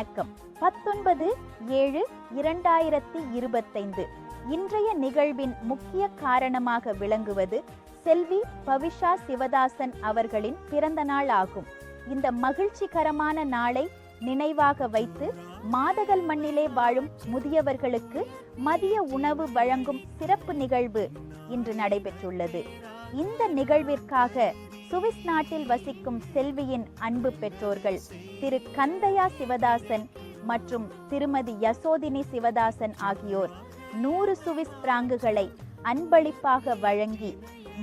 வணக்கம். பத்தொன்பது ஏழு இரண்டாயிரத்தி இருபத்தைந்து. இன்றைய நிகழ்வின் முக்கிய காரணமாக விளங்குவது செல்வி பவிஷா சிவதாசன் அவர்களின் பிறந்த நாள் ஆகும். இந்த மகிழ்ச்சிகரமான நாளை நினைவாக வைத்து மாதகல் மண்ணிலே வாழும் முதியவர்களுக்கு மதிய உணவு வழங்கும் சிறப்பு நிகழ்வு இன்று நடைபெற்றுள்ளது. இந்த நிகழ்விற்காக சுவிஸ் நாட்டில் வசிக்கும் செல்வியின் அன்பு பெற்றோர்கள் திரு கந்தையா சிவதாசன் மற்றும் திருமதி யசோதினி சிவதாசன் ஆகியோர் நூறு சுவிஸ் பிராங்குகளை அன்பளிப்பாக வழங்கி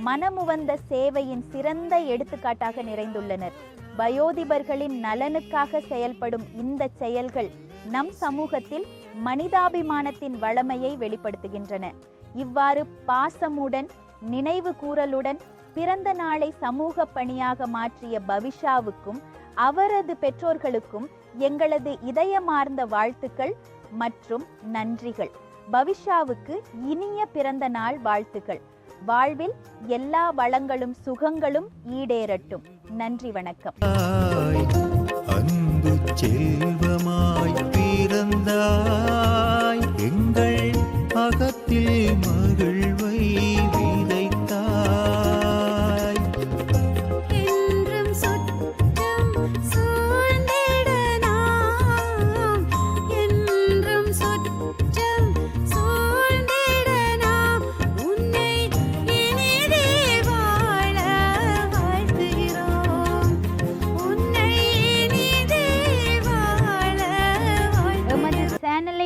மனமுவந்த சேவையின் சிறந்த எடுத்துக்காட்டாக நிறைந்துள்ளனர். வயோதிபர்களின் நலனுக்காக செயல்படும் இந்த செயல்கள் நம் சமூகத்தில் மனிதாபிமானத்தின் வளமையை வெளிப்படுத்துகின்றன. இவ்வாறு பாசமுடன் நினைவு கூறலுடன் பிறந்த நாளை சமூக பணியாக மாற்றிய பவிஷாவுக்கும் அவரது பெற்றோர்களுக்கும் எங்களது இதயமார்ந்த வாழ்த்துக்கள் மற்றும் நன்றிகள். பவிஷாவுக்கு இனிய பிறந்த நாள் வாழ்த்துக்கள். வாழ்வில் எல்லா வளங்களும் சுகங்களும் ஈடேறட்டும். நன்றி வணக்கம். அன்பு